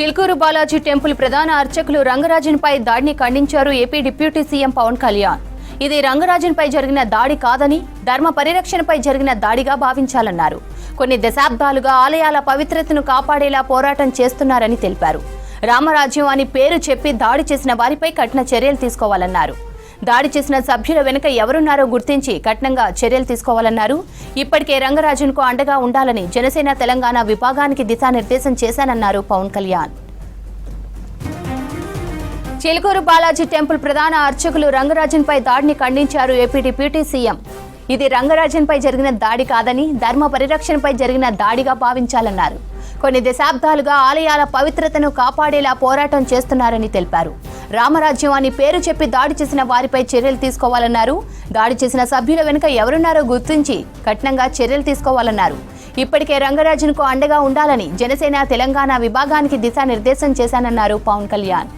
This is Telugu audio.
చిల్కూరు బాలాజీ టెంపుల్ ప్రధాన అర్చకులు రంగరాజన్పై దాడిని ఖండించారు AP deputy CM Pawan Kalyan. ఇది రంగరాజన్పై జరిగిన దాడి కాదని ధర్మ పరిరక్షణపై జరిగిన దాడిగా భావించాలన్నారు. కొన్ని దశాబ్దాలుగా ఆలయాల పవిత్రతను కాపాడేలా పోరాటం చేస్తున్నారని తెలిపారు. రామరాజ్యం అని పేరు చెప్పి దాడి చేసిన వారిపై కఠిన చర్యలు తీసుకోవాలన్నారు. దాడి చేసిన సభ్యుల వెనుక ఎవరున్నారో గుర్తించి కఠినంగా చర్యలు తీసుకోవాలన్నారు. ఇప్పటికే రంగరాజన్కు అండగా ఉండాలని జనసేన తెలంగాణ విభాగానికి దిశానిర్దేశం చేశానన్నారు పవన్ కళ్యాణ్. చిలుకూరు బాలాజీ టెంపుల్ ప్రధాన అర్చకులు రంగరాజన్పై దాడిని ఖండించారు ఏపీ డిప్యూటీ సీఎం. ఇది రంగరాజన్పై జరిగిన దాడి కాదని ధర్మ పరిరక్షణపై జరిగిన దాడిగా భావించాలన్నారు. కొన్ని దశాబ్దాలుగా ఆలయాల పవిత్రతను కాపాడేలా పోరాటం చేస్తున్నారని తెలిపారు. రామరాజ్యం అని పేరు చెప్పి దాడి చేసిన వారిపై చర్యలు తీసుకోవాలన్నారు. దాడి చేసిన సభ్యుల వెనుక ఎవరున్నారో గుర్తించి కఠినంగా చర్యలు తీసుకోవాలన్నారు. ఇప్పటికే రంగరాజన్కు అండగా ఉండాలని జనసేన తెలంగాణ విభాగానికి దిశానిర్దేశం చేశానన్నారు పవన్ కళ్యాణ్.